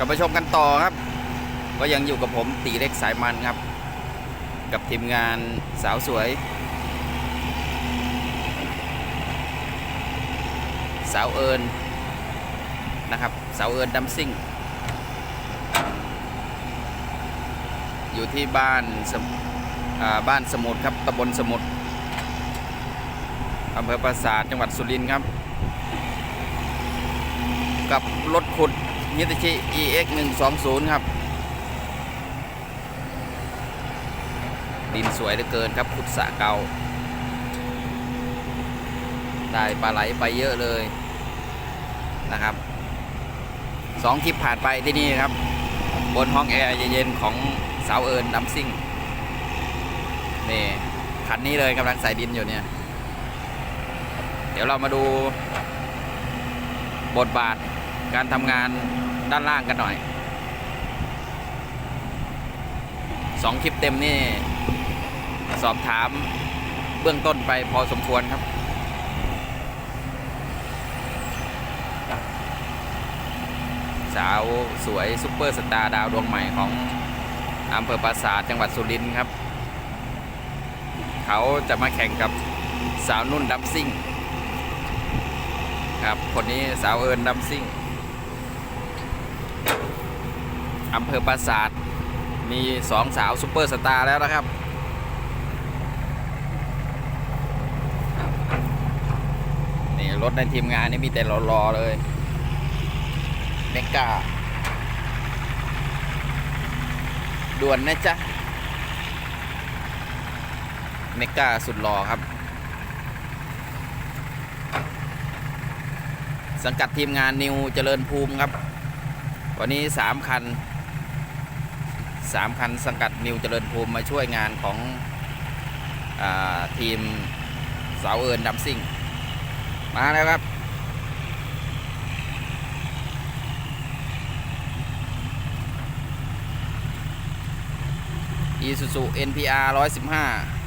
กลับมาชมกันต่อครับ ก็ยังอยู่กับผมตีเล็กสายมันครับ กับทีมงานสาวสวย สาวเอิญนะครับสาวเอิญดัมซิ่ง อยู่ที่บ้านสมบ้านสมุทรครับตำบลสมุทรอำเภอปราสาทจังหวัดสุรินทร์ครับ กับรถขุด มิตชิ EX 120ครับ ดินสวยเหลือเกินครับขุดสะเกา ได้ปลาไหลไปเยอะเลยนะครับสองทริปผ่านไปที่นี่ครับ บนห้องแอร์เย็นๆของสาวเอิญดัมซิ่งนี่คันนี้เลยกำลังใส่ดินอยู่เนี่ย เดี๋ยวเรามาดูบทบาท การทำงานด้านล่างกันหน่อยสองคลิปเต็มนี่ สอบถามเบื้องต้นไปพอสมควรครับ สาวสวยซุปเปอร์สตาร์ดาวดวงใหม่ของอำเภอปราสาทจังหวัดสุรินทร์ครับ เขาจะมาแข่งกับสาวนุ่นดัมซิ่ง ครับ คนนี้สาวเอิญดัมซิ่ง อำเภอปราสาท มีสองสาวซุปเปอร์สตาร์แล้วนะครับ นี่รถในทีมงานนี่มีแต่รอๆเลย เมกาด่วนนะจ๊ะ เมกาสุดหล่อครับ สังกัดทีมงานนิวเจริญภูมิครับ วันนี้สามคัน สามคันสังกัดนิวเจริญภูมิมาช่วยงานของอทีมสาวเอิญดัมซิ่ง มาแล้วครับ Isuzu NPR 115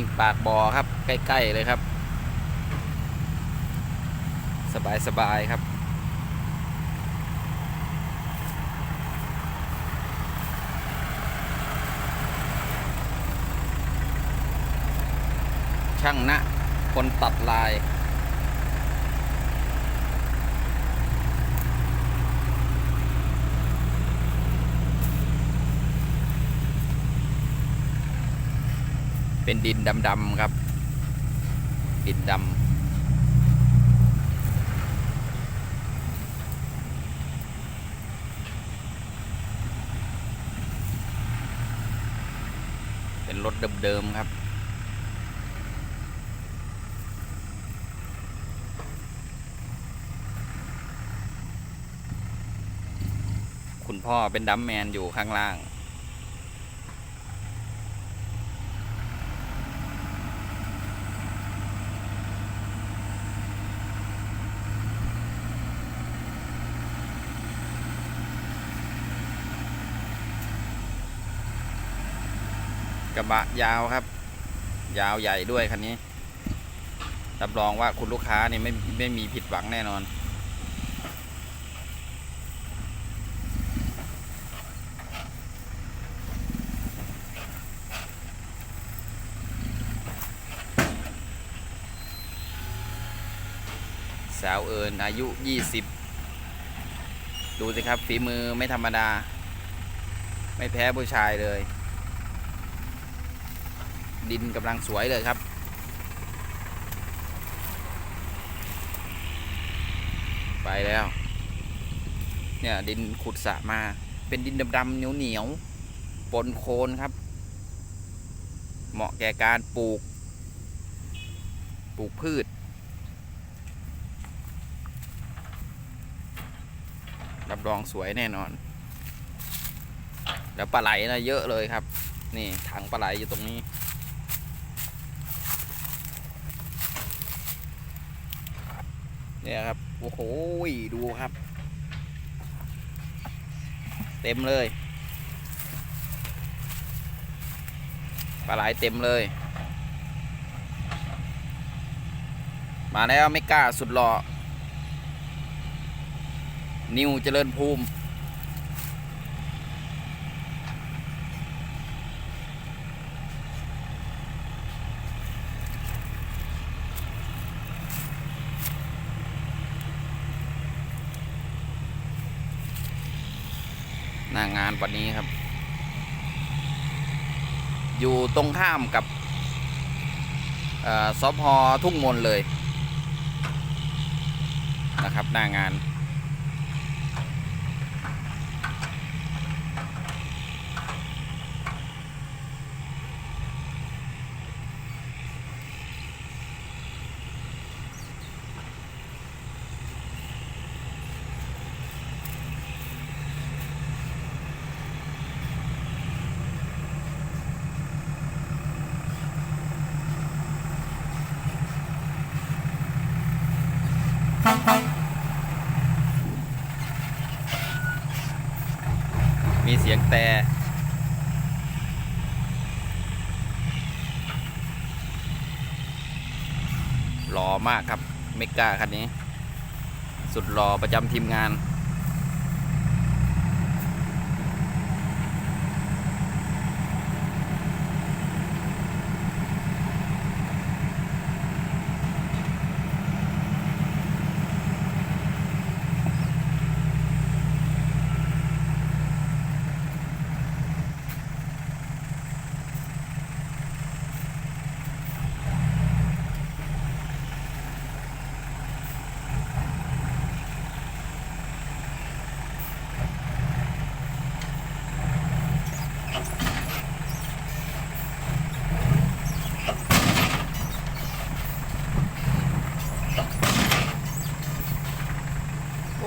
วิ่งปากบ่อครับ ใกล้ ๆ เลยครับ สบายสบายๆครับ ช่างนะ คนตัดลาย เป็นดินดำๆครับ ดินดำเป็นรถเดิมๆครับ คุณพ่อเป็นดัมแมนอยู่ข้างล่าง ก ระบะยาวครับ ยาวใหญ่ด้วยคันนี้ รับรองว่าคุณลูกค้านี่ไม่ไม่มีผิดหวังแน่นอน สาวเอิญอายุ 20 ดูสิครับฝีมือไม่ธรรมดา ไม่แพ้ผู้ชายเลย ดินกำลังสวยเลยครับ ไปแล้ว เนี่ย ดินขุดสะมา เป็นดินดำๆเหนียวๆปนโคลนครับ เหมาะแก่การปลูก ปลูกพืชรับรองสวยแน่นอน แล้วปลาไหลนะเยอะเลยครับ นี่ถังปลาไหลอยู่ตรงนี้ เนี่ยครับ โอ้โหดูครับ เต็มเลยปลาไหลเต็มเลย มาแล้วไม่กล้าสุดหล่อนิวเจริญภูมิ หน้างานวันนี้ครับ อยู่ตรงข้ามกับสพทุ่งมนเลยนะครับ หน้างาน สียงแต่หล่อมากครับเมกาคันนี้ สุดหล่อประจำทีมงาน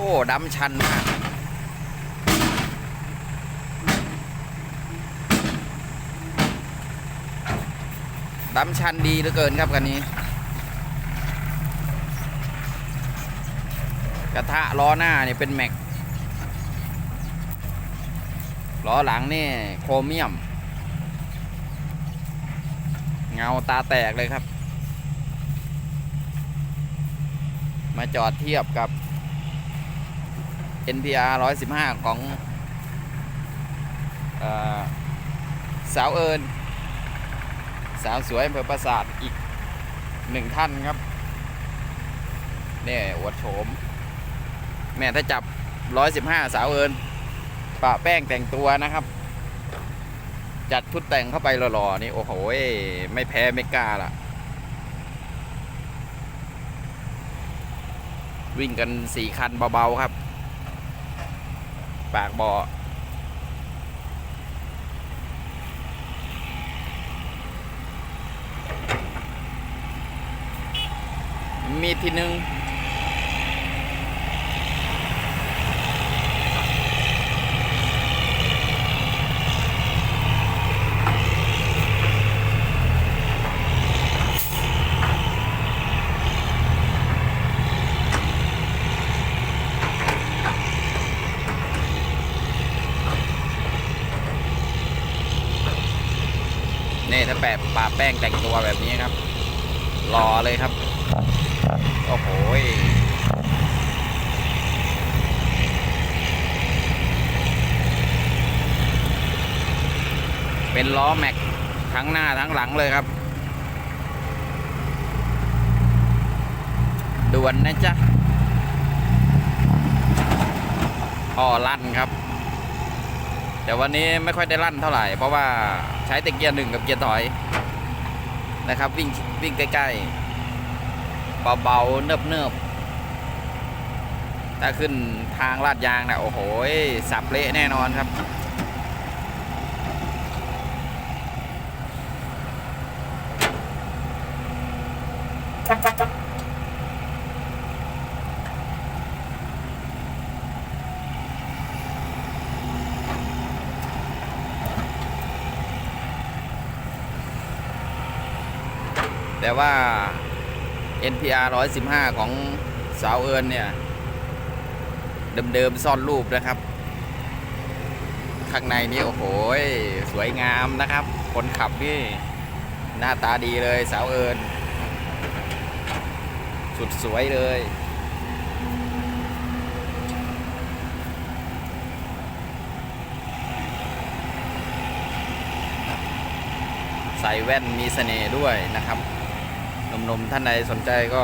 อ้ดำชันมากดำชันดีเหลือเกินครับคันนี้ กระทะล้อหน้าเนี่ยเป็นแม็กล้อหลังนี่โครเมียม เงาตาแตกเลยครับ มาจอดเทียบกับ NPR 115 ของอสาวเอิญสาวสวยอำเภอปราสาทอีกหนึ่งท่านครับเนี่ยอวดโฉมแม่ถ้าจับ 115 สาวเอิญปะแป้งแต่งตัวนะครับ จัดชุดแต่งเข้าไปหล่อๆนี่ โอ้โห ไม่แพ้ไม่กล้าล่ะวิ่งกันสี่คันเบา ๆ ครับ ปากบ่อมีทีหนึ่ง แปะปาแป้งแต่งตัวแบบนี้ครับรอเลยครับ โอ้โหเป็นล้อแม็กทั้งหน้าทั้งหลังเลยครับด่วนนะจ๊ะพ่อลั่นครับ แต่วันนี้ไม่ค่อยได้ลั่นเท่าไหร่ เพราะว่าใช้แต่เกียร์หนึ่งกับเกียร์ถอยนะครับ วิ่งวิ่งใกล้ๆเบาๆเนิบๆถ้าขึ้นทางลาดยางนะโอ้โหสับเละแน่นอนครับ แต่ว่า NPR 115 ของสาวเอิญเนี่ย เดิมๆซ่อนรูปนะครับ ข้างในนี่โอ้โหสวยงามนะครับ คนขับนี่ หน้าตาดีเลยสาวเอิญสุดสวยเลยใส่แว่นมีเสน่ห์ด้วยนะครับ หนุ่มๆท่านใดสนใจก็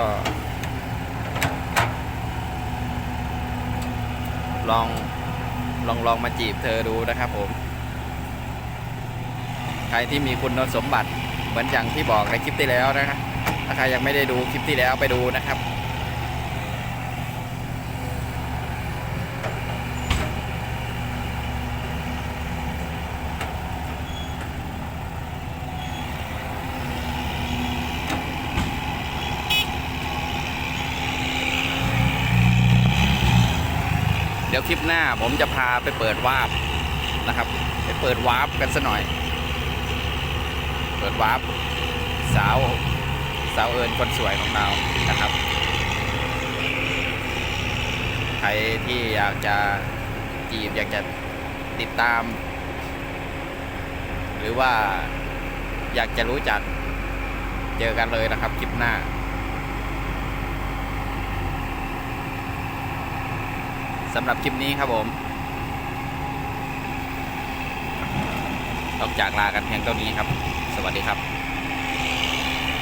ลองลองลองมาจีบเธอดูนะครับผม ใครที่มีคุณสมบัติเหมือนอย่างที่บอกในคลิปที่แล้วนะครับถ้าใครยังไม่ได้ดูคลิปที่แล้วไปดูนะครับ ยวคลิปหน้าผมจะพาไปเปิดวาร์ปนะครับ ไปเปิดวาร์ปกันสัหน่อย เปิดวาร์ปสาวสาวเอิญคนสวยของเรานะครับ ใครที่อยากจะจีบอยากจะติดตาม หรือว่าอยากจะรู้จักเจอกันเลยนะครับคลิปหน้า สำหรับคลิปนี้ครับผม ต้องจากลากันเพียงเท่านี้ครับ สวัสดีครับ